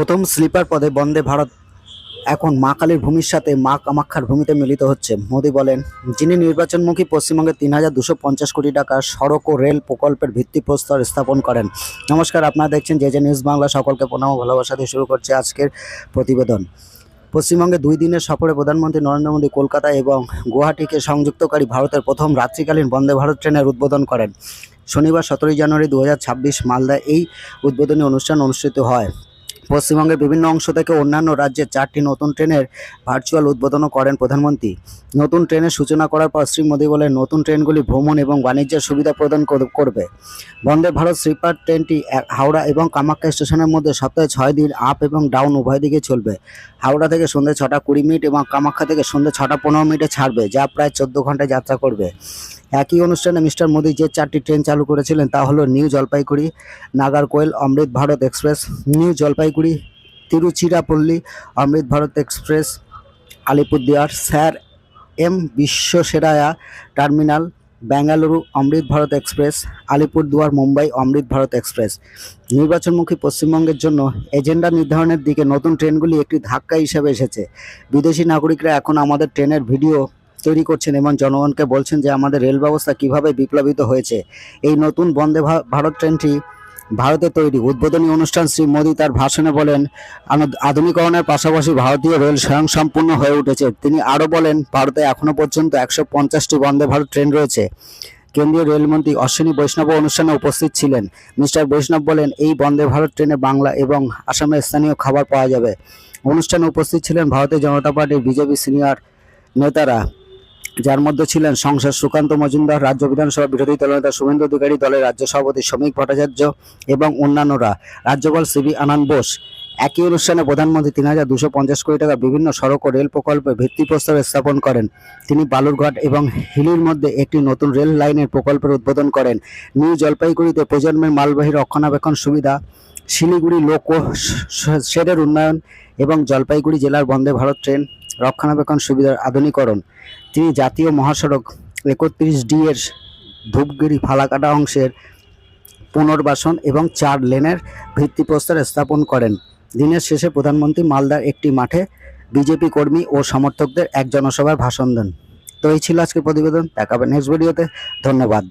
প্রথম স্লিপার পদে বন্দে ভারত। এখন মা কালীর ভূমির সাথে মা কামাক্ষার ভূমিতে মিলিত হচ্ছে। মোদী বলেন, যিনি নির্বাচনমুখী পশ্চিমবঙ্গে তিন হাজার দুশো পঞ্চাশ কোটি টাকার সড়ক ও রেল প্রকল্পের ভিত্তিপ্রস্তর স্থাপন করেন। নমস্কার, আপনারা দেখছেন যে যে নিউজ বাংলা। সকলকে প্রণাম ভালোবাসা দিয়ে শুরু করছে আজকের প্রতিবেদন। পশ্চিমবঙ্গে দুই দিনের সফরে প্রধানমন্ত্রী নরেন্দ্র মোদী কলকাতা এবং গুয়াহাটিকে সংযুক্তকারী ভারতের প্রথম রাত্রিকালীন বন্দে ভারত ট্রেনের উদ্বোধন করেন। শনিবার সতেরোই জানুয়ারি দু হাজার ছাব্বিশ মালদায় এই উদ্বোধনী অনুষ্ঠান অনুষ্ঠিত হয়। পশ্চিমবঙ্গের বিভিন্ন অংশ থেকে অন্যান্য রাজ্যের চারটি নতুন ট্রেনের ভার্চুয়াল উদ্বোধনও করেন প্রধানমন্ত্রী। নতুন ট্রেনের সূচনা করার পর শ্রী মোদী বলেন, নতুন ট্রেনগুলি ভ্রমণ এবং বাণিজ্যের সুবিধা প্রদান করবে। বন্দে ভারত স্লিপার ট্রেনটি হাওড়া এবং কামাখ্যা স্টেশনের মধ্যে সপ্তাহে ছয় দিন আপ এবং ডাউন উভয় দিকে চলবে। হাওড়া থেকে সন্ধ্যে ছটা কুড়ি মিনিট এবং কামাখ্যা থেকে সন্ধ্যে ছটা পনেরো মিনিটে ছাড়বে, যা প্রায় চোদ্দ ঘন্টায় যাত্রা করবে। একই অনুষ্ঠানে মিস্টার মোদী যে চারটি ট্রেন চালু করেছিলেন তা হলো New Jalpaiguri, Nagercoil, Amrit Bharat Express, New Jalpaiguri Tiruchirappalli, Amrit Bharat Express, Alipurduar, Sir M বিশ্বসেরায়া Terminal, Bengaluru, Amrit Bharat Express, Alipurduar, Mumbai, Amrit Bharat Express. নির্বাচনমুখী পশ্চিমবঙ্গের জন্য এজেন্ডা নির্ধারণের দিকে নতুন ট্রেনগুলি একটি ধাক্কা হিসেবে এসেছে। বিদেশি নাগরিকরা এখন আমাদের ট্রেনের ভিডিও তৈরি করছেন এবং জনগণকে বলছেন যে আমাদের রেল ব্যবস্থা কীভাবে বিপ্লবিত হয়েছে। এই নতুন বন্দে ভারত ট্রেনটি ভারতে তৈরি উদ্বোধনী অনুষ্ঠান শ্রী মোদী তার ভাষণে বলেন আধুনিকরণের পাশাপাশি ভারতীয় রেল স্বয়ংসম্পূর্ণ হয়ে উঠেছে। তিনি আরও বলেন, ভারতে এখনও পর্যন্ত একশো পঞ্চাশটি বন্দে ভারত ট্রেন রয়েছে। কেন্দ্রীয় রেলমন্ত্রী অশ্বিনী বৈষ্ণব অনুষ্ঠানে উপস্থিত ছিলেন। মিস্টার বৈষ্ণব বলেন, এই বন্দে ভারত ট্রেনে বাংলা এবং আসামের স্থানীয় খাবার পাওয়া যাবে। অনুষ্ঠানে উপস্থিত ছিলেন ভারতীয় জনতা পার্টির বিজেপি সিনিয়র নেতারা। যার মধ্যে ছিলেন সংসদ সুকান্ত মজুমদার, রাজ্য বিধানসভা বিরোধী দলনেতা শুভেন্দু অধিকারী, দলের রাজ্য সভাপতি শ্রমিক ভট্টাচার্য এবং অন্যান্যরা। রাজ্যপাল সিবি আনন্দ বোস। একই অনুষ্ঠানে প্রধানমন্ত্রী তিন হাজার দুশো পঞ্চাশ কোটি টাকা বিভিন্ন সড়ক ও রেল প্রকল্পে ভিত্তিপ্রস্তর স্থাপন করেন। তিনি বালুরঘাট এবং হিলির মধ্যে একটি নতুন রেল লাইনের প্রকল্পের উদ্বোধন করেন। নিউ জলপাইগুড়িতে প্রজন্মের মালবাহী রক্ষণাবেক্ষণ সুবিধা, শিলিগুড়ি লোক শেডের উন্নয়ন এবং জলপাইগুড়ি জেলার বন্দে ভারত ট্রেন রক্ষণাবেক্ষণ সুবিধার আধুনিকরণ। তিনি জাতীয় মহাসড়ক একত্রিশ ডি এর ধূপগিরি ফালাকাটা অংশের পুনর্বাসন এবং চার লেনের ভিত্তিপ্রস্তর স্থাপন করেন। দিনের শেষে প্রধানমন্ত্রী মালদার একটি মাঠে বিজেপি কর্মী ও সমর্থকদের এক জনসভার ভাষণ দেন। তো এই ছিল আজকের প্রতিবেদন। দেখাবেন নেক্সট ভিডিওতে ধন্যবাদ।